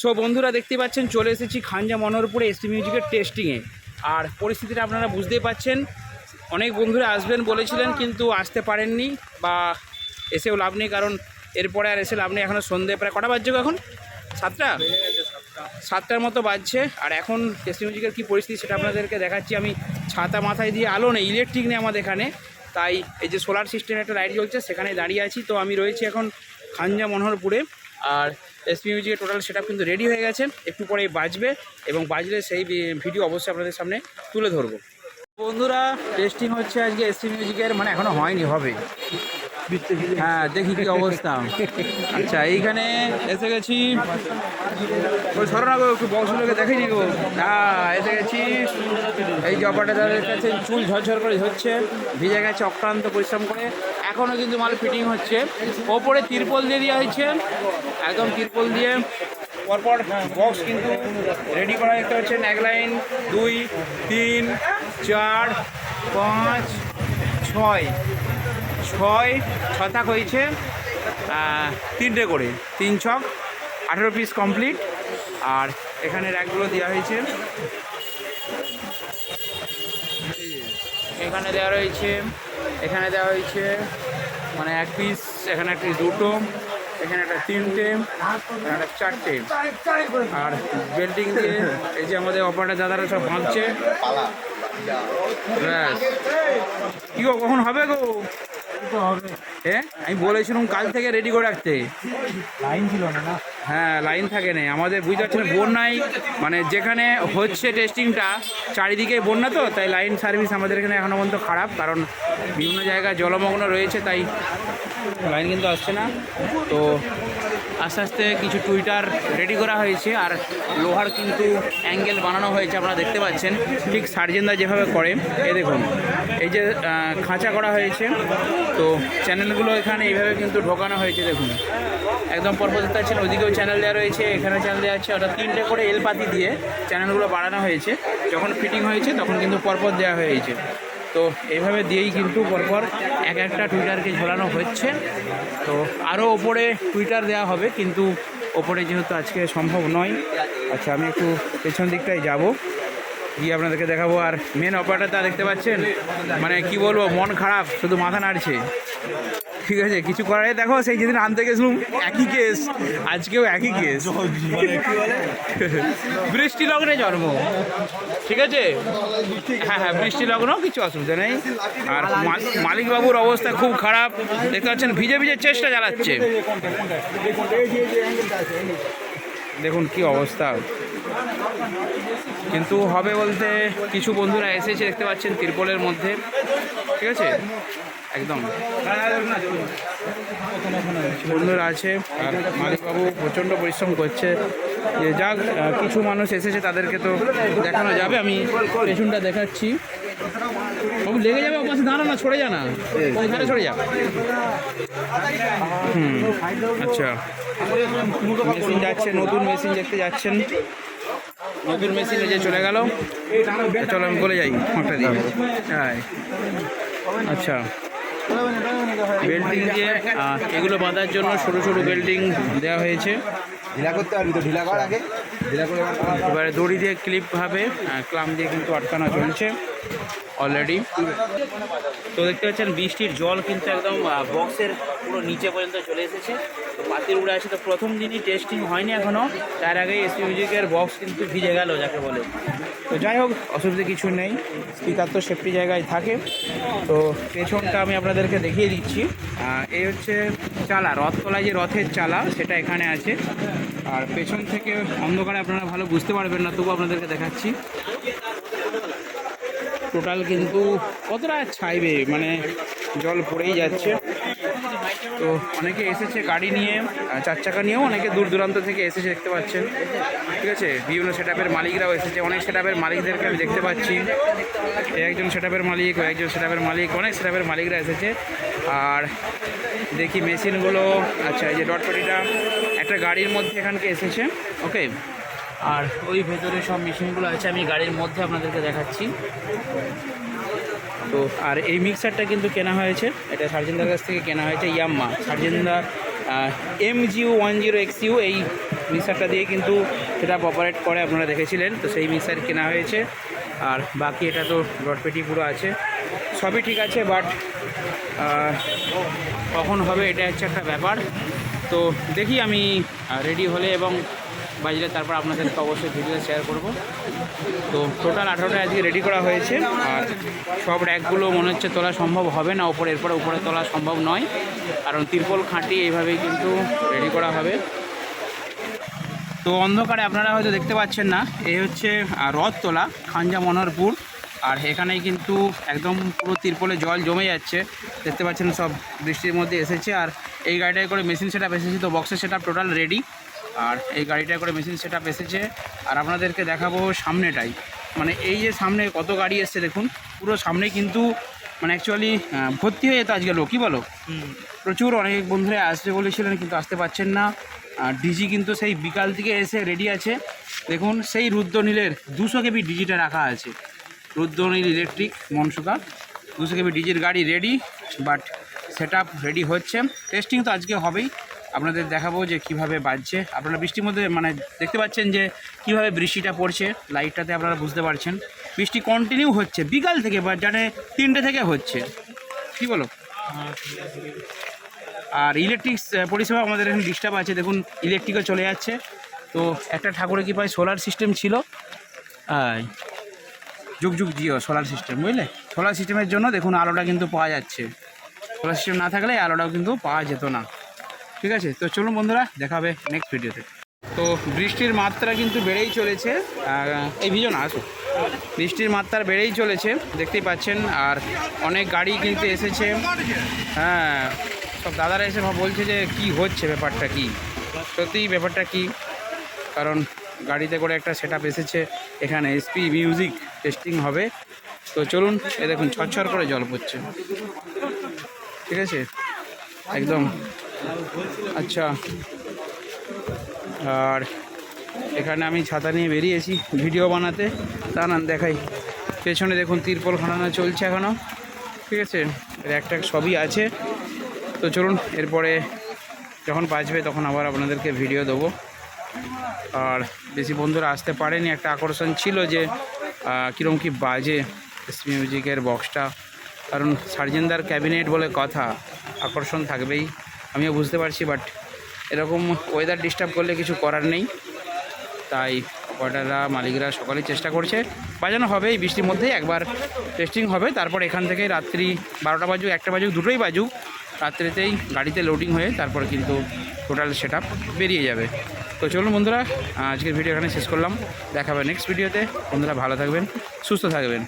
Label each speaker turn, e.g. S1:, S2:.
S1: So বন্ধুরা দেখতে পাচ্ছেন, চলে এসেছি খানজা মনোহরপুরে এসটি মিউজিকের টেস্টিংয়ে আর পরিস্থিতিটা আপনারা বুঝতেই পাচ্ছেন। অনেক বন্ধুরা আসবেন বলেছিলেন, কিন্তু আসতে পারেননি বা এসেও লাভ নেই, কারণ এরপরে আর এসে লাভ নেই। এখনও সন্ধে, প্রায় কটা বাজছে এখন? সাতটা? সাতটার মতো বাজছে। আর এখন টেস্টি মিউজিকের কী পরিস্থিতি সেটা আপনাদেরকে দেখাচ্ছি। আমি ছাতা মাথায় দিয়ে আলো নেই ইলেকট্রিক নেই আমাদের এখানে। তাই এই যে সোলার সিস্টেমে একটা লাইট জ্বলছে, সেখানে দাঁড়িয়ে আছি। তো আমি রয়েছি এখন খানজা মনোহরপুরে। আর এসপি মিউজিকের টোটাল সেট কিন্তু রেডি হয়ে গেছে। একটু পরেই বাজবে এবং বাজলে সেই ভিডিও অবশ্যই আপনাদের সামনে তুলে ধরবো। বন্ধুরা টেস্টিং হচ্ছে আজকে এসপি মিউজিকের মানে এখনও হয়নি, হবে। হ্যাঁ দেখি কি অবস্থা। আচ্ছা এইখানে এসে গেছি। ওই সরো না গো একটু বক্সগুলোকে দেখে নি গো হ্যাঁ এসে গেছি। এই অপারটা তাদের কাছে চুল ঝরঝর করে ধরছে ভিজে গেছে, অক্লান্ত পরিশ্রম করে। এখনও কিন্তু মাল ফিটিং হচ্ছে। ওপরে তিরপল দিয়ে দেওয়া হয়েছে। একদম তিরপল দিয়ে। পরপর বক্স কিন্তু রেডি করা দেখতে পাচ্ছেন। এক লাইন, দুই, তিন, চার, পাঁচ, ছয়। ছয় ছতাক হয়েছে। আহ, তিনটে করে তিন ছক আঠেরো পিস কমপ্লিট আর এখানে র্যাকগুলো দেওয়া হয়েছে। এখানে দেওয়া রয়েছে এখানে দেওয়া হয়েছে মানে এক পিস এখানে একটা দুটো এখানে একটা তিনটে এখানে একটা চারটে। আর বেল্টিং দিয়ে এই যে আমাদের অপারেটার দাদারা সব ভাঙছে। কি গো কখন হবে গো? আমি বলেছিলাম কাল থেকে রেডি করে রাখতে।
S2: লাইন ছিল না না?
S1: হ্যাঁ লাইন থাকে না আমাদের বুঝতে পারছেন বন্যাই মানে যেখানে হচ্ছে টেস্টিংটা চারিদিকে বন্যা তো তাই লাইন সার্ভিস আমাদের এখানে এখনও পর্যন্ত খারাপ। কারণ বিভিন্ন জায়গায় জলমগ্ন রয়েছে তাই লাইন কিন্তু আসছে না। তো আস্তে আস্তে কিছু টুইটার রেডি করা হয়েছে, আর লোহার কিন্তু অ্যাঙ্গেল বানানো হয়েছে আপনারা দেখতে পাচ্ছেন। ঠিক সার্জেনদা যেভাবে করে, এই দেখুন, এই যে খাঁচা করা হয়েছে, তো চ্যানেলগুলো এখানে এইভাবে কিন্তু ঢোকানো হয়েছে, দেখুন। একদম পরপর দেখতে পাচ্ছেন ওইদিকেও চ্যানেল দেওয়া রয়েছে এখানে চ্যানেল দেওয়া আছে, অর্থাৎ তিনটে করে এল পাতি দিয়ে চ্যানেলগুলো বাড়ানো হয়েছে। যখন ফিটিং হয়েছে, তখন কিন্তু পরপর দেওয়া হয়েছে। তো এইভাবে দিয়েই কিন্তু পরপর এক একটা টুইটারকে ঝোলানো হচ্ছে। তো আরও ওপরে টুইটার দেওয়া হবে, কিন্তু ওপরে যেহেতু আজকে সম্ভব নয় আচ্ছা আমি একটু পেছন দিকটায় যাব। গিয়ে আপনাদেরকে দেখাবো, আর মেন অপারেটার তা দেখতে পাচ্ছেন? মানে কি বলব, মন খারাপ, শুধু মাথা নাড়ছে। ঠিক আছে, কিছু করার নেই। দেখো, সেই যেদিন আনতে গেছিলাম, একই কেস আজকেও একই কেস বৃষ্টি লগ্নে জন্ম। ঠিক আছে? হ্যাঁ হ্যাঁ বৃষ্টি লগ্ন কিছু অসুবিধা নেই। আর মাল- মালিকবাবুর অবস্থা খুব খারাপ। দেখতে পাচ্ছেন, ভিজে ভিজে চেষ্টা চালাচ্ছে। দেখুন কি অবস্থা। কিন্তু হবে বলতে কিছু বন্ধুরা এসেছে, দেখতে পাচ্ছেন তিরপলের মধ্যে। ঠিক আছে? একদম। বন্ধুরা আছে, আর মালিকবাবু প্রচণ্ড পরিশ্রম করছে। যে যাক কিছু মানুষ এসেছে, তাদেরকে তো দেখানো যাবে। আমি পেছনটা দেখাচ্ছি। লেগে যাবে ওপাশে, দাঁড়া না ছড়ে যা না। ওইখানে ছড়ে যা। হুম আচ্ছা। মেশিন যাচ্ছে, নতুন মেশিন দেখতে যাচ্ছেন। নতুন মেশিন যে চলে গেল চলো আমি বলে যাই ফোনটা দিয়ে। হ্যাঁ। আচ্ছা। বেল্টিং দিয়ে এগুলো বাঁধার জন্য সরু সরু বেল্টিং দেওয়া হয়েছে।
S2: ঢিলা করতে পারবি তো ঢিলা কর আগে। ঢিলা করে
S1: এবারে দড়ি দিয়ে ক্লিপ ভাবে ক্লাম দিয়ে কিন্তু আটকানো চলছে। অলরেডি তো দেখতে পাচ্ছেন, বৃষ্টির জল কিন্তু একদম বক্সের পুরো নিচে পর্যন্ত চলে এসেছে। তো পাতির উড়ে আছে তো প্রথম দিনই টেস্টিং হয়নি এখনও তার আগেই এসপি মিউজিকের বক্স কিন্তু ভিজে গেল, যাকে বলে। তো যাই হোক, অসুবিধা কিছু নেই। স্পিকার তো সেফটি জায়গায় থাকে। তো পেছনটা আমি আপনাদেরকে দেখিয়ে দিচ্ছি। এই হচ্ছে চালা, রথতলায় যে রথের চালা, সেটা এখানে আছে। আর পেছন থেকে অন্ধকারে আপনারা ভালো বুঝতে পারবেন না তবু আপনাদেরকে দেখাচ্ছি। টোটাল কিন্তু কতটা ছাইবে? মানে জল পড়েই যাচ্ছে। তো অনেকে এসেছে গাড়ি নিয়ে চার চাকা নিয়েও অনেকে দূর দূরান্ত থেকে এসেছে, দেখতে পাচ্ছেন। ঠিক আছে? বিভিন্ন সেট মালিকরাও এসেছে। অনেক সেট মালিকদেরকে আমি দেখতে পাচ্ছি। একজন সেট মালিক একজন সেট মালিক, অনেক সেট মালিকরা এসেছে। আর দেখি মেশিনগুলো আচ্ছা এই যে ডটপটিটা একটা গাড়ির মধ্যে এখানকে এসেছে। ওকে আর ওই ভেতরে সব মেশিনগুলো আছে, আমি গাড়ির মধ্যে আপনাদেরকে দেখাচ্ছি। তো, আর এই মিক্সারটা কিন্তু কেনা হয়েছে, এটা সার্জেন্দার কাছ থেকে কেনা হয়েছে, ইয়াম্মা। সার্জেন্দা M G one zero X U, এই মিক্সারটা দিয়ে কিন্তু সেটা অপারেট করে, আপনারা দেখেছিলেন। তো সেই মিক্সার কেনা হয়েছে, আর বাকি এটা তো রডপেটি পুরো আছে। সবই ঠিক আছে, বাট কখন হবে, এটা হচ্ছে একটা ব্যাপার। তো দেখি আমি রেডি হলে এবং বাজলে তারপর আপনাদেরকে অবশ্যই ভিডিও শেয়ার করব। তো টোটাল আঠারোটা আজকে রেডি করা হয়েছে। আর সব র্যাকগুলো মনে হচ্ছে তোলা সম্ভব হবে না ওপরে এরপরে উপরে তোলা সম্ভব নয়। কারণ তিরপল খাঁটি এইভাবেই কিন্তু রেডি করা হবে। তো অন্ধকারে আপনারা হয়তো দেখতে পাচ্ছেন না এই হচ্ছে রথ তোলা, খাঞ্জা মনোহরপুর আর এখানেই কিন্তু একদম পুরো তিরপলে জল জমে যাচ্ছে। দেখতে পাচ্ছেন সব বৃষ্টির মধ্যে এসেছে। আর এই গাড়িটায় করে মেশিন সেট এসেছে, তো বক্সের সেট টোটাল রেডি আর এই গাড়িটা করে মেশিন সেট এসেছে। আর আপনাদেরকে দেখাবো সামনেটাই। মানে এই যে সামনে কত গাড়ি এসছে দেখুন পুরো সামনে কিন্তু মানে অ্যাকচুয়ালি ভর্তি হয়ে যেত আজকে লোক কী বলো? প্রচুর অনেক বন্ধুরা আসবে বলেছিলেন কিন্তু আসতে পারছেন না। আর ডিজি কিন্তু সেই বিকাল থেকে এসে রেডি আছে। দেখুন সেই রুদ্রনীলের দুশো কেবি ডিজিটা রাখা আছে। রুদ্রনীল ইলেকট্রিক মনসুকা দুশো কেবি ডিজির গাড়ি রেডি বাট সেট রেডি হচ্ছে। টেস্টিং তো আজকে হবেই। আপনাদের দেখাবো যে কীভাবে বাজছে। আপনারা বৃষ্টির মধ্যে মানে দেখতে পাচ্ছেন যে কীভাবে বৃষ্টিটা পড়ছে, লাইটটাতে আপনারা বুঝতে পারছেন। বৃষ্টি কন্টিনিউ হচ্ছে, বিকাল থেকে বা জানে তিনটে থেকে হচ্ছে। কি বলো? আর ইলেকট্রিক পরিষেবা আমাদের এখানে ডিস্টার্ব আছে। দেখুন ইলেকট্রিকও চলে যাচ্ছে। তো একটা ঠাকুরের কি পায় সোলার সিস্টেম ছিল যুগ যুগ জিও সোলার সিস্টেম বুঝলে? সোলার সিস্টেমের জন্য দেখুন আলোটা কিন্তু পাওয়া যাচ্ছে। সোলার সিস্টেম না থাকলে আলোটাও কিন্তু পাওয়া যেত না। ঠিক আছে? তো চলুন বন্ধুরা, দেখা হবে নেক্সট ভিডিওতে তো বৃষ্টির মাত্রা কিন্তু বেড়েই চলেছে। এই ভিডিও না, আসো। বৃষ্টির মাত্রা বেড়েই চলেছে, দেখতেই পাচ্ছেন। আর অনেক গাড়ি কিন্তু এসেছে। হ্যাঁ সব দাদারা এসে বলছে যে কি হচ্ছে, ব্যাপারটা কি? সত্যিই ব্যাপারটা কি? কারণ গাড়িতে করে একটা সেট এসেছে। এখানে এসপি মিউজিক টেস্টিং হবে। তো চলুন, এ দেখুন ছরছর করে জল পড়ছে। ঠিক আছে? একদম আচ্ছা। আর এখানে আমি ছাতা নিয়ে বেরিয়েছি ভিডিও বানাতে। তা না, দেখাই। পেছনে দেখুন তিরপল খানানো চলছে এখনও ঠিক আছে? ট্যাক সবই আছে। তো চলুন, এরপরে যখন বাঁচবে তখন আবার আপনাদেরকে ভিডিও দেবো। আর বেশি বন্ধুরা আসতে পারেনি, একটা আকর্ষণ ছিল যে কীরকম কি বাজে মিউজিকের বক্সটা কারণ সার্জেনদার ক্যাবিনেট বলে কথা, আকর্ষণ থাকবেই। আমিও বুঝতে পারছি বাট এরকম ওয়েদার ডিস্টার্ব করলে কিছু করার নেই। তাই অপারেটাররা, মালিকরা সকলেই চেষ্টা করছে। বাজানো হবে এই বৃষ্টির মধ্যেই, একবার টেস্টিং হবে, তারপর এখান থেকে রাত্রি বারোটা বাজুক, একটা বাজুক, দুটোই বাজুক। রাত্রিতেই গাড়িতে লোডিং হয়ে তারপর কিন্তু টোটাল সেট বেরিয়ে যাবে। তো চলুন বন্ধুরা আজকের ভিডিও এখানে শেষ করলাম। দেখাবে নেক্সট ভিডিওতে বন্ধুরা ভালো থাকবেন, সুস্থ থাকবেন।